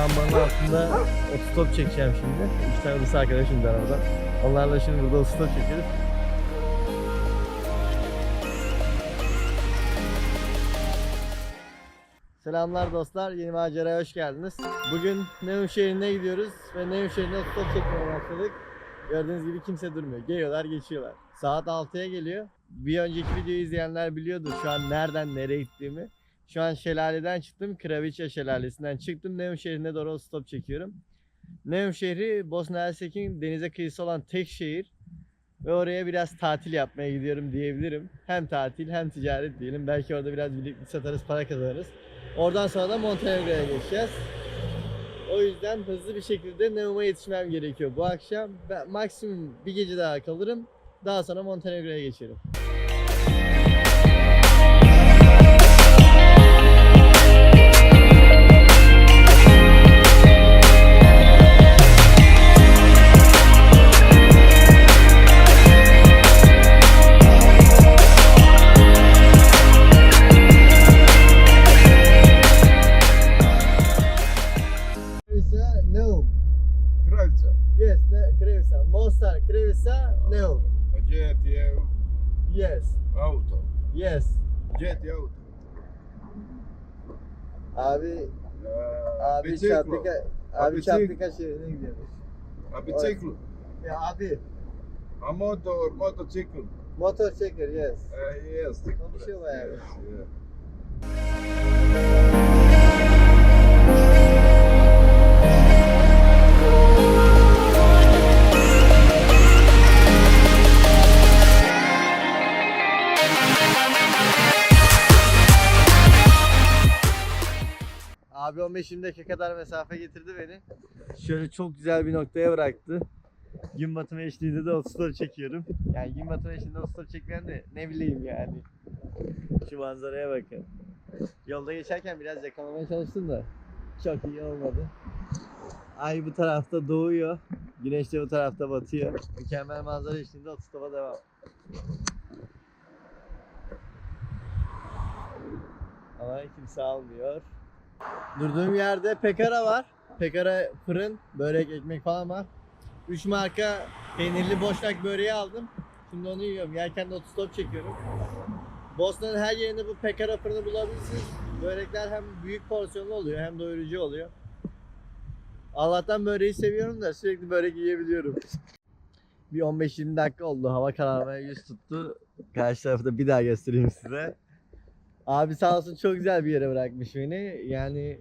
lambanın altında otostop çekeceğim şimdi. İki tane Rus arkadaşım da. Onlarla şimdi burada otostop çekiyoruz. Selamlar dostlar, yeni maceraya hoş geldiniz. Bugün Neum şehrine gidiyoruz ve Neum şehrine otostop çekmeye başladık. Gördüğünüz gibi kimse durmuyor. Geliyorlar, geçiyorlar. Saat 6'ya geliyor. Bir önceki videoyu izleyenler biliyordur şu an nereden nereye gittiğimi. Şu an şelaleden çıktım. Kraviçe şelalesinden çıktım. Neum şehrine doğru stop çekiyorum. Neum şehri Bosna Hersek'in denize kıyısı olan tek şehir. Ve oraya biraz tatil yapmaya gidiyorum diyebilirim. Hem tatil hem ticaret diyelim. Belki orada biraz birlikte satarız, para kazanırız. Oradan sonra da Montenegro'ya geçeceğiz. O yüzden hızlı bir şekilde Neum'a yetişmem gerekiyor. Bu akşam ben maksimum bir gece daha kalırım. Daha sonra Montenegro'ya geçerim. Kravca. Yes, ne, Krevisa. Mostar, Krevisa, Neum. Gdje ti je Yes, auto? yes. Gdje ti je auto? Abi, E, abi biciklo. Çaplika, A abi biciklo? Çaplika şehrine gidiyoruz. A biciklu? Ya abi, A motor, motocikl? motor çeker, yes. E, jeste. Konuşuyor bayağı. Yes, je. 15-20 dakika kadar mesafe getirdi beni. Şöyle çok güzel bir noktaya bıraktı. Gün batımı eşliğinde de otostop çekiyorum. Yani gün batımı eşliğinde otostop çekmeyen de ne bileyim yani. Şu manzaraya bakın. Yolda geçerken biraz yakalamaya çalıştım da çok iyi olmadı. Ay bu tarafta doğuyor. Güneş de bu tarafta batıyor. Mükemmel manzara eşliğinde otostopa devam. Ama kimse almıyor. Durduğum yerde pekara var. Pekara fırın, börek, ekmek falan var. 3 marka peynirli boşnak böreği aldım. Şimdi onu yiyorum. Yerken de otostop çekiyorum. Bosna'nın her yerinde bu pekara fırını bulabilirsiniz. Börekler hem büyük porsiyonlu oluyor hem doyurucu oluyor. Allah'tan böreği seviyorum da sürekli börek yiyebiliyorum. Bir 15-20 dakika oldu. Hava kararmaya yüz tuttu. Karşı tarafı da bir daha göstereyim size. Abi sağ olsun çok güzel bir yere bırakmış beni. Yani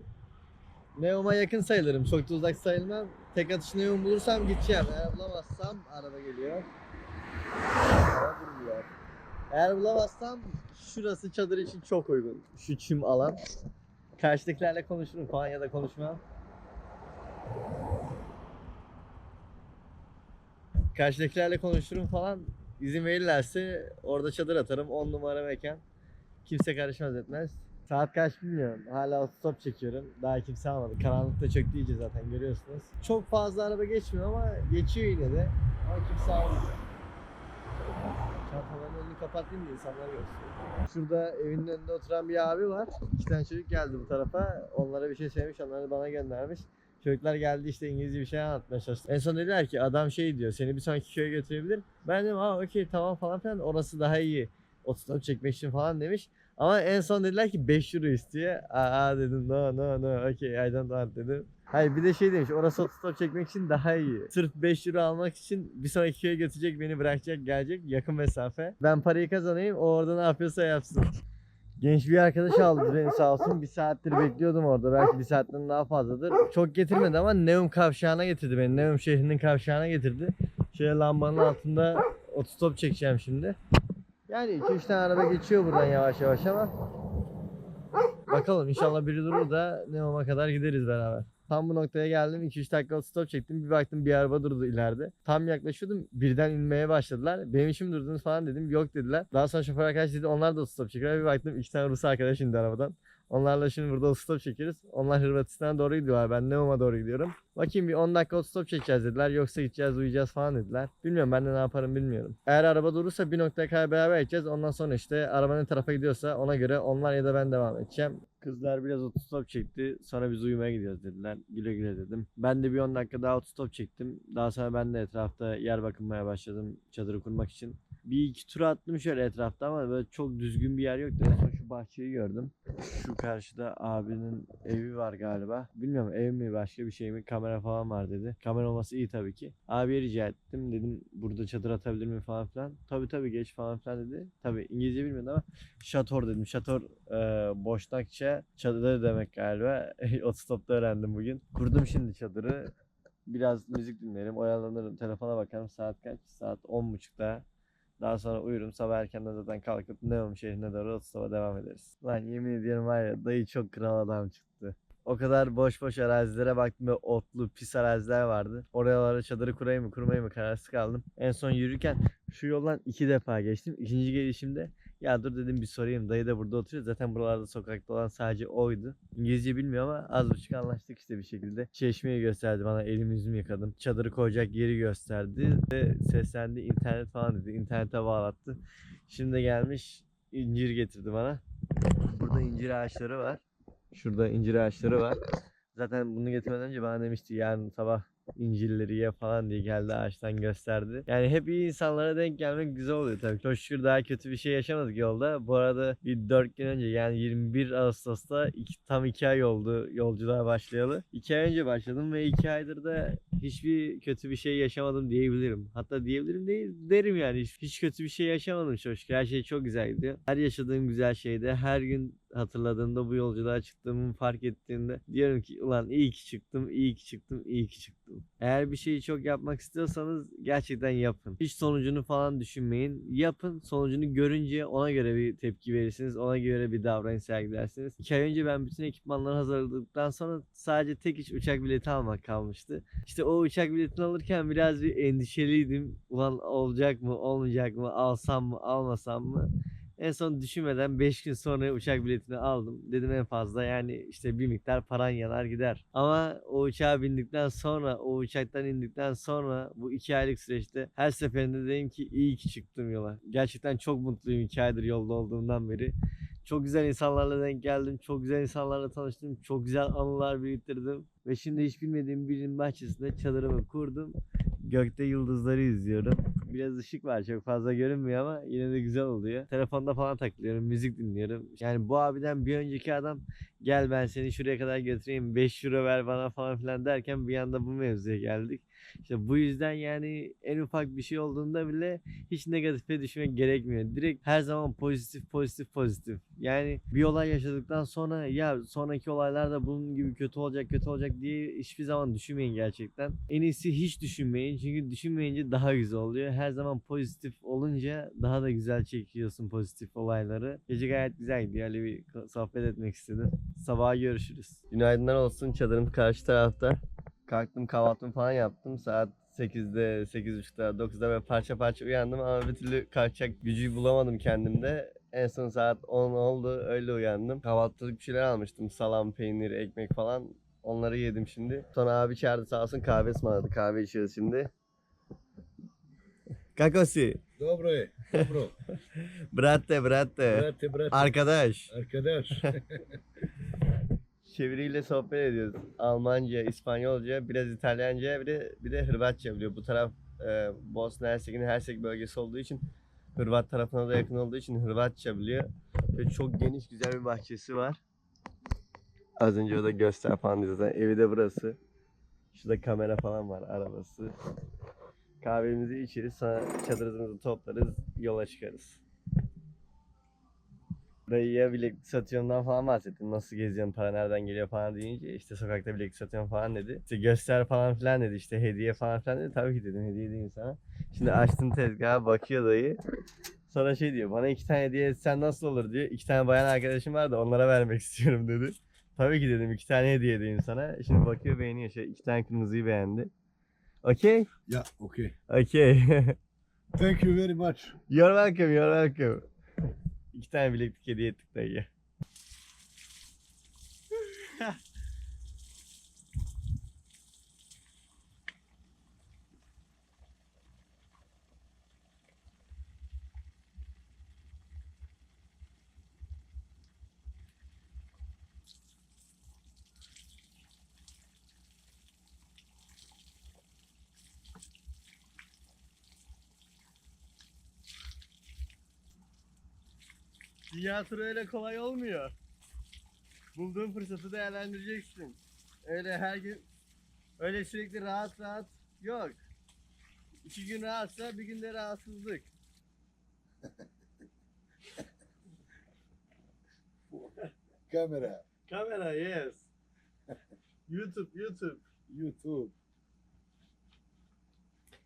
Neum'a yakın sayılırım. Çok da uzak sayılmam. Tek atış Neum bulursam gideceğim. Eğer bulamazsam araba geliyor. Eğer bulamazsam şurası çadır için çok uygun. Şu çim alan. Karşıdakilerle konuşurum falan ya da konuşmam. Karşıdakilerle konuşurum falan. İzin verirlerse orada çadır atarım. 10 numara mekan. Kimse karışmaz etmez. Saat kaç bilmiyorum. Hala stop çekiyorum. Daha kimse almadı. Karanlıkta çöktü iyice zaten görüyorsunuz. Çok fazla araba geçmiyor ama geçiyor yine de. Ama kimse almıyor. Çantaların önünü kapatayım da insanlar görsün. Şurada evinin önünde oturan bir abi var. İki tane çocuk geldi bu tarafa. Onlara bir şey söylemiş, onları bana göndermiş. Çocuklar geldi işte İngilizce bir şey anlatmaya çalıştı. En son dediler ki adam şey diyor seni bir sonraki köye götürebilir. Ben dedim aa okey tamam falan filan orası daha iyi. Otostop çekmek için falan demiş. Ama en son dediler ki 5 euro istiyor. Aa dedim no no no okay I don't want dedim. Hayır bir de şey demiş orası otostop çekmek için daha iyi. Sırf 5 euro almak için bir sonraki köye götürecek beni bırakacak gelecek yakın mesafe. Ben parayı kazanayım o orada ne yapıyorsa yapsın. Genç bir arkadaş aldı beni sağ olsun. Bir saattir bekliyordum orada. Belki bir saatten daha fazladır. Çok getirmedi ama Neum kavşağına getirdi beni. Neum şehrinin kavşağına getirdi. Şöyle lambanın altında otostop çekeceğim şimdi. Yani 2-3 tane araba geçiyor buradan yavaş yavaş ama. Bakalım inşallah biri durur da Neum'a kadar gideriz beraber. Tam bu noktaya geldim. 2-3 dakika otostop çektim. Bir baktım bir araba durdu ileride. Tam yaklaşıyordum. Birden inmeye başladılar. Benim işim durdunuz falan dedim. Yok dediler. Daha sonra şoför arkadaş dedi onlar da otostop çekiyor. Bir baktım iki tane Rus arkadaş indi arabadan. Onlarla şimdi burada stop çekiyoruz. Onlar Hırvatistan'a doğru gidiyorlar. Ben Neum'a doğru gidiyorum. Bakayım bir 10 dakika stop çekeceğiz dediler. Yoksa gideceğiz uyuyacağız falan dediler. Bilmiyorum ben de ne yaparım bilmiyorum. Eğer araba durursa bir noktaya kadar beraber gideceğiz. Ondan sonra işte araba ne tarafa gidiyorsa ona göre onlar ya da ben devam edeceğim. Kızlar biraz otostop çekti. Sonra biz uyumaya gidiyoruz dediler. Güle güle dedim. Ben de bir 10 dakika daha otostop çektim. Daha sonra ben de etrafta yer bakınmaya başladım çadırı kurmak için. Bir iki tur attım şöyle etrafta ama böyle çok düzgün bir yer yoktu. En son şu bahçeyi gördüm. Şu karşıda abinin evi var galiba. Bilmiyorum ev mi başka bir şey mi kamera falan var dedi. Kamera olması iyi tabii ki. Abiye rica ettim. Dedim burada çadır atabilir mi falan filan. Tabii tabii geç falan filan dedi. Tabii İngilizce bilmiyordu ama şator dedim. Şator e, boşnakça çadır demek galiba. Otostopta öğrendim bugün. Kurdum şimdi çadırı. Biraz müzik dinlerim, oyalanırım, telefona bakarım. Saat kaç? Saat 10.30'da. Daha sonra uyurum. Sabah erkenden zaten kalkıp Neom şehrine doğru otostopa devam ederiz. Lan yemin ediyorum var ya dayı çok kral adam çıktı. O kadar boş boş arazilere baktım ve otlu pis araziler vardı. Oralara çadırı kurayım mı kurmayayım mı kararsız kaldım. En son yürürken şu yoldan iki defa geçtim. İkinci gelişimde ya dur dedim bir sorayım. Dayı da burada oturuyor. Zaten buralarda sokakta olan sadece oydu. İngilizce bilmiyor ama az buçuk anlaştık işte bir şekilde. Çeşmeyi gösterdi bana. Elimi yüzümü yıkadım. Çadırı koyacak yeri gösterdi. Ve seslendi. internet falan dedi. İnternete bağlattı. Şimdi de gelmiş incir getirdi bana. Burada incir ağaçları var. Şurada incir ağaçları var. Zaten bunu getirmeden önce bana demişti yarın sabah incirleri ye falan diye geldi ağaçtan gösterdi. Yani hep iyi insanlara denk gelmek güzel oluyor tabii. Çok şükür daha kötü bir şey yaşamadık yolda. Bu arada bir 4 gün önce yani 21 Ağustos'ta iki, tam 2 ay oldu yolculuğa başlayalı. 2 ay önce başladım ve 2 aydır da hiçbir kötü bir şey yaşamadım diyebilirim. Hatta diyebilirim değil derim yani. Hiç, hiç kötü bir şey yaşamadım çok. Her şey çok güzel gidiyor. Her yaşadığım güzel şeyde her gün hatırladığımda bu yolculuğa çıktığımı fark ettiğimde diyorum ki ulan iyi ki çıktım, iyi ki çıktım, iyi ki çıktım. Eğer bir şeyi çok yapmak istiyorsanız gerçekten yapın. Hiç sonucunu falan düşünmeyin. Yapın. Sonucunu görünce ona göre bir tepki verirsiniz. Ona göre bir davranış sergilersiniz. İki ay önce ben bütün ekipmanları hazırladıktan sonra sadece tek iş uçak bileti almak kalmıştı. İşte o uçak biletini alırken biraz bir endişeliydim. Ulan olacak mı, olmayacak mı, alsam mı, almasam mı? En son düşünmeden 5 gün sonra uçak biletini aldım. Dedim en fazla yani işte bir miktar paran yanar gider. Ama o uçağa bindikten sonra, o uçaktan indikten sonra bu 2 aylık süreçte her seferinde dedim ki iyi ki çıktım yola. Gerçekten çok mutluyum 2 aydır yolda olduğumdan beri. Çok güzel insanlarla denk geldim. Çok güzel insanlarla tanıştım. Çok güzel anılar biriktirdim. Ve şimdi hiç bilmediğim birinin bahçesinde çadırımı kurdum. Gökte yıldızları izliyorum. Biraz ışık var çok fazla görünmüyor ama yine de güzel oluyor. Telefonda falan takılıyorum, müzik dinliyorum. Yani bu abiden bir önceki adam gel ben seni şuraya kadar götüreyim 5 euro ver bana falan filan derken bir anda bu mevzuya geldik. İşte bu yüzden yani en ufak bir şey olduğunda bile hiç negatife düşmek gerekmiyor. Direkt her zaman pozitif pozitif pozitif. Yani bir olay yaşadıktan sonra ya sonraki olaylarda bunun gibi kötü olacak kötü olacak diye hiçbir zaman düşünmeyin gerçekten. En iyisi hiç düşünmeyin çünkü düşünmeyince daha güzel oluyor. Her zaman pozitif olunca daha da güzel çekiyorsun pozitif olayları. Gece gayet güzel gidiyor. Öyle bir sohbet etmek istedim. Sabaha görüşürüz. Günaydınlar olsun çadırım karşı tarafta. Kalktım kahvaltımı falan yaptım. Saat 8'de, 8.30'da, 9'da ve parça parça uyandım ama bir türlü kalkacak gücü bulamadım kendimde. En son saat 10 oldu öyle uyandım. Kahvaltılık bir şeyler almıştım. Salam, peynir, ekmek falan. Onları yedim şimdi. Sonra abi çağırdı sağ olsun kahve ısmarladı. Kahve içiyoruz şimdi. Kakosi. Dobro, dobro. Brate, brate. Brate, brate. Arkadaş. Arkadaş. Çeviriyle sohbet ediyoruz. Almanca, İspanyolca, biraz İtalyanca, bir de bir de Hırvatça biliyor. Bu taraf e, Bosna Hersek'in Hersek bölgesi olduğu için Hırvat tarafına da yakın olduğu için Hırvatça biliyor. Ve çok geniş güzel bir bahçesi var. Az önce o da göster falan diyor zaten. Evi de burası. Şurada kamera falan var, arabası. Kahvemizi içeriz, sonra çadırımızı toplarız, yola çıkarız. Dayıya bileklik satıyorum falan bahsettim. Nasıl geziyorum, para nereden geliyor falan deyince işte sokakta bileklik satıyorum falan dedi. İşte göster falan filan dedi işte hediye falan filan dedi. Tabii ki dedim hediye değil sana. Şimdi açtım tezgaha bakıyor dayı. Sonra şey diyor bana iki tane hediye etsen nasıl olur diyor. İki tane bayan arkadaşım var da onlara vermek istiyorum dedi. Tabii ki dedim iki tane hediye edeyim sana. Şimdi bakıyor beğeniyor şey iki tane kırmızıyı beğendi. Okey? yeah, okay. Okey. Thank you very much. You're welcome, you're welcome. İki tane bileklik hediye ettik dayıya. Dünya turu öyle kolay olmuyor. Bulduğun fırsatı değerlendireceksin. Öyle her gün öyle sürekli rahat rahat yok. İki gün rahatsa bir günde rahatsızlık. Kamera. Kamera yes. YouTube YouTube. YouTube.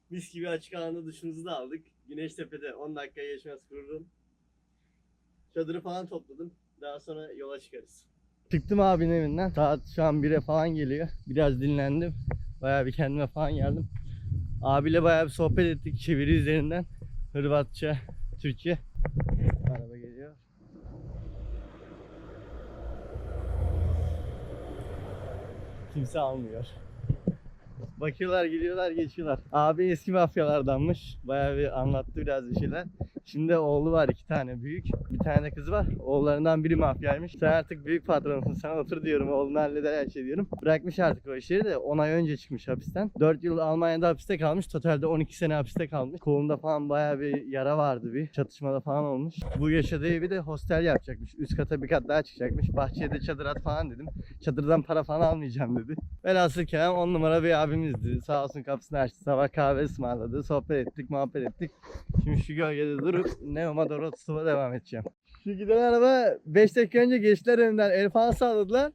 Mis gibi açık alanda duşumuzu da aldık. Güneştepe'de 10 dakika geçmez kururum. Çadırı falan topladım. Daha sonra yola çıkarız. Çıktım abinin evinden. Saat şu an 1'e falan geliyor. Biraz dinlendim. Bayağı bir kendime falan geldim. Abiyle bayağı bir sohbet ettik çeviri üzerinden. Hırvatça, Türkçe. Araba geliyor. Kimse almıyor. Bakıyorlar, gidiyorlar, geçiyorlar. Abi eski mafyalardanmış. Bayağı bir anlattı biraz bir şeyler. Şimdi oğlu var iki tane büyük. Bir tane de kızı var. Oğullarından biri mafyaymış. Sen artık büyük patronsun. Sen otur diyorum. Oğlunu halleder her şey diyorum. Bırakmış artık o işleri de 10 ay önce çıkmış hapisten. 4 yıl Almanya'da hapiste kalmış. Totalde 12 sene hapiste kalmış. Kolunda falan bayağı bir yara vardı bir. Çatışmada falan olmuş. Bu yaşadığı evi de hostel yapacakmış. Üst kata bir kat daha çıkacakmış. Bahçeye de çadır at falan dedim. Çadırdan para falan almayacağım dedi. Velhasıl kelam 10 numara bir abimizdi. Sağ olsun kapısını açtı. Sabah kahve ısmarladı. Sohbet ettik, muhabbet ettik. Şimdi şu gölgede durup Neom'a doğru otostopa devam edeceğim. Şu giden araba 5 dakika önce geçtiler önümden. El falan salladılar.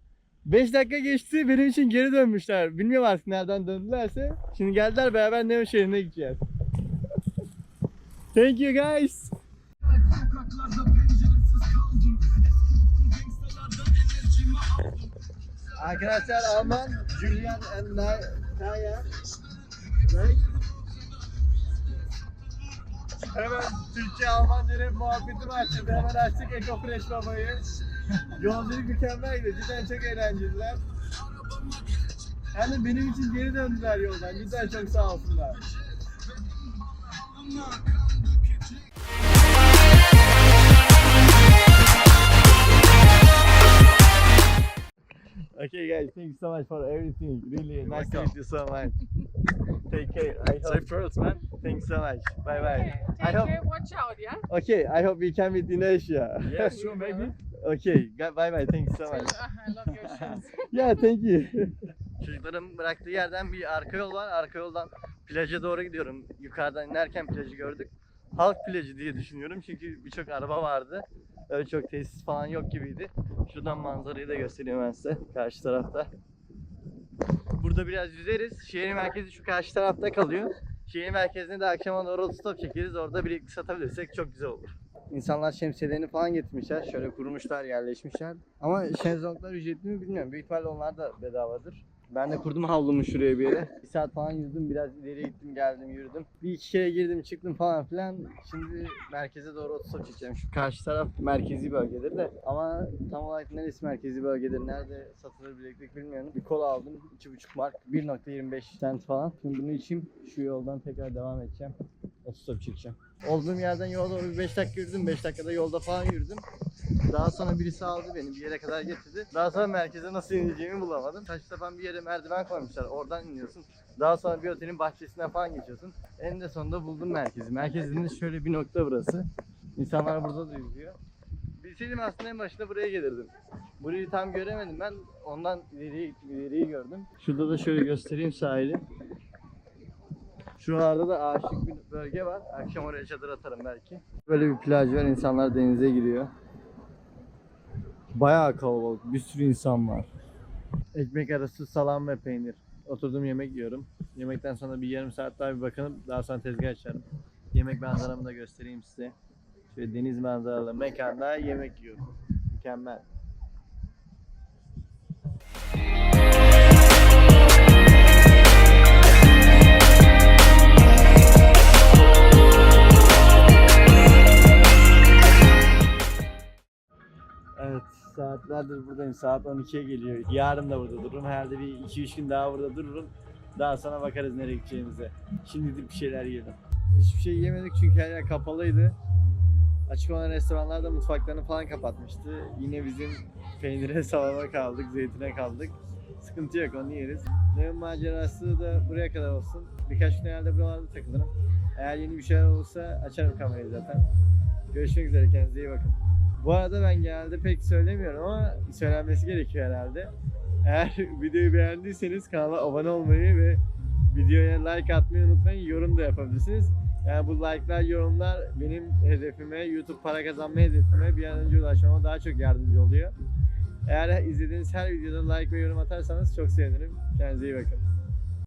5 dakika geçti benim için geri dönmüşler. Bilmiyorum artık nereden döndülerse. Şimdi geldiler beraber Neom şehrine gideceğiz. Thank you guys. Arkadaşlar Alman, Julian and Naya. Hemen Türkçe Almanca rap muhabbeti başladı. Hemen açtık Eko Fresh babayı. Yolculuk mükemmeldi. Cidden çok eğlenceliler. Yani benim için geri döndüler yoldan. Cidden çok sağ olsunlar. Okay guys, thank you so much for everything. Really nice to meet you so much. Take care. I hope. Safe travels, man. Thanks so much. Bye bye. Okay, I take hope. care, watch out, yeah? Okay, I hope we can meet in Asia. Yeah, sure, maybe. okay, bye bye. Thanks so much. I love your shoes. Yeah, thank you. Çocukların bıraktığı yerden bir arka yol var. Arka yoldan plaja doğru gidiyorum. Yukarıdan inerken plajı gördük. Halk plajı diye düşünüyorum çünkü birçok araba vardı. Öyle çok tesis falan yok gibiydi. Şuradan manzarayı da göstereyim ben size. Karşı tarafta. Burada biraz yüzeriz. Şehrin merkezi şu karşı tarafta kalıyor. Şehir merkezine de akşama doğru otostop çekeriz. Orada birlikte satabilirsek çok güzel olur. İnsanlar şemsiyelerini falan getirmişler. Şöyle kurmuşlar, yerleşmişler. Ama şezlonglar ücretli mi bilmiyorum. Büyük ihtimalle onlar da bedavadır. Ben de kurdum havlumu şuraya bir yere. Bir saat falan yüzdüm, biraz ileri gittim, geldim, yürüdüm. Bir iki kere girdim, çıktım falan filan. Şimdi merkeze doğru otostop çekeceğim. Şu karşı taraf merkezi bölgedir de. Ama tam olarak neresi merkezi bölgedir, nerede satılır bileklik bilmiyorum. Bir kola aldım, 2,5 mark, 1.25 cent falan. Şimdi bunu içeyim, şu yoldan tekrar devam edeceğim. Otostop çekeceğim. Olduğum yerden yola doğru bir 5 dakika yürüdüm, 5 dakikada yolda falan yürüdüm. Daha sonra birisi aldı beni bir yere kadar getirdi. Daha sonra merkeze nasıl ineceğimi bulamadım. Saçma sapan bir yere merdiven koymuşlar. Oradan iniyorsun. Daha sonra bir otelin bahçesinden falan geçiyorsun. En de sonunda buldum merkezi. Merkezinde şöyle bir nokta burası. İnsanlar burada da yüzüyor. Bilseydim aslında en başında buraya gelirdim. Burayı tam göremedim ben. Ondan ileriyi, ileriyi gördüm. Şurada da şöyle göstereyim sahili. Şuralarda da ağaçlık bir bölge var. Akşam oraya çadır atarım belki. Böyle bir plaj var. İnsanlar denize giriyor. Bayağı kalabalık. Bir sürü insan var. Ekmek arası salam ve peynir. Oturdum yemek yiyorum. Yemekten sonra bir yarım saat daha bir bakınıp daha sonra tezgah açarım. Yemek manzaramı da göstereyim size. Şöyle deniz manzaralı mekanda yemek yiyorum. Mükemmel. Saatlerdir buradayım. Saat 12'ye geliyor. Yarın da burada dururum. Herhalde bir 2-3 gün daha burada dururum. Daha sonra bakarız nereye gideceğimize. Şimdi gidip bir şeyler yiyelim. Hiçbir şey yemedik çünkü her yer kapalıydı. Açık olan restoranlar da mutfaklarını falan kapatmıştı. Yine bizim peynire salama kaldık, zeytine kaldık. Sıkıntı yok onu yeriz. Neon macerası da buraya kadar olsun. Birkaç gün herhalde buralarda takılırım. Eğer yeni bir şeyler olursa açarım kamerayı zaten. Görüşmek üzere kendinize iyi bakın. Bu arada ben genelde pek söylemiyorum ama söylenmesi gerekiyor herhalde. Eğer videoyu beğendiyseniz kanala abone olmayı ve videoya like atmayı unutmayın. Yorum da yapabilirsiniz. Yani bu like'lar, yorumlar benim hedefime, YouTube para kazanma hedefime bir an önce ulaşmama daha çok yardımcı oluyor. Eğer izlediğiniz her videoda like ve yorum atarsanız çok sevinirim. Kendinize iyi bakın.